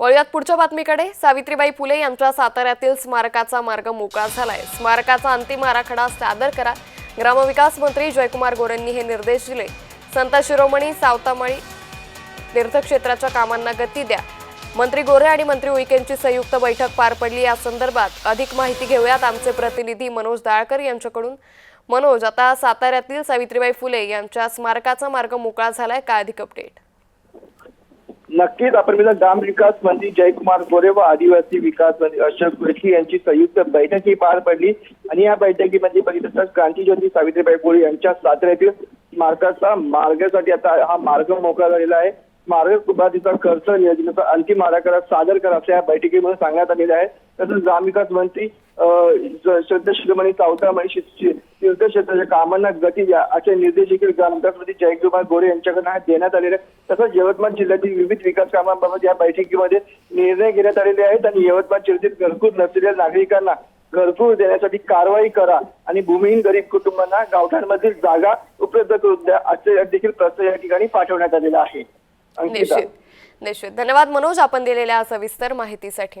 वळूयात पुढच्या बातमीकडे. सावित्रीबाई फुले यांच्या साताऱ्यातील स्मारकाचा मार्ग मोकळा झालाय. स्मारकाचा अंतिम आराखडा सादर करा. ग्रामविकास मंत्री जयकुमार गोरेंनी हे निर्देश दिले. संत शिरोमणी सावतामळी तीर्थक्षेत्राच्या कामांना गती द्या. मंत्री गोरे आणि मंत्री उईकेंची संयुक्त बैठक पार पडली. या संदर्भात अधिक माहिती घेऊयात आमचे प्रतिनिधी मनोज दाळकर यांच्याकडून. मनोज आता साताऱ्यातील सावित्रीबाई फुले यांच्या स्मारकाचा मार्ग मोकळा झालाय. काय अधिक अपडेट नक्कीच आपण म्हणजे ग्राम विकास मंत्री जयकुमार गोरे व आदिवासी विकास मंत्री अशोक कुरेशी यांची संयुक्त बैठक ही पार पडली. आणि या बैठकीमध्ये बघितलं तर क्रांतीज्योती सावित्रीबाई फुले यांच्या साताऱ्यातील स्मारकाचा मार्गासाठी आता हा मार्ग मोकळा झालेला आहे. स्मारक उभारणीचा खर्च योजनेचा अंतिम आराखडा सादर करा असं या बैठकीमध्ये सांगण्यात आलेलं आहे. तसंच ग्रामविकास मंत्री श्रद्धा शिरोमणी सावतामणी तीर्थक्षेत्राच्या कामांना गती द्या असे निर्देश देखील ग्रामविकास मंत्री जयकुमार गोरे यांच्याकडून देण्यात आलेले आहेत. तसंच यवतमाळ जिल्ह्यातील विविध विकास कामांबाबत या बैठकीमध्ये निर्णय घेण्यात आलेले आहेत आणि यवतमाळ जिल्ह्यातील घरकूर नसलेल्या नागरिकांना घरकूर देण्यासाठी कारवाई करा आणि भूमिहीन गरीब कुटुंबांना गावठाणमधील जागा उपलब्ध करून द्या असे देखील प्रस्ताव या ठिकाणी पाठवण्यात आलेला आहे. निश्चित. निश्चित. धन्यवाद मनोज आपण दिलेल्या सविस्तर माहितीसाठी.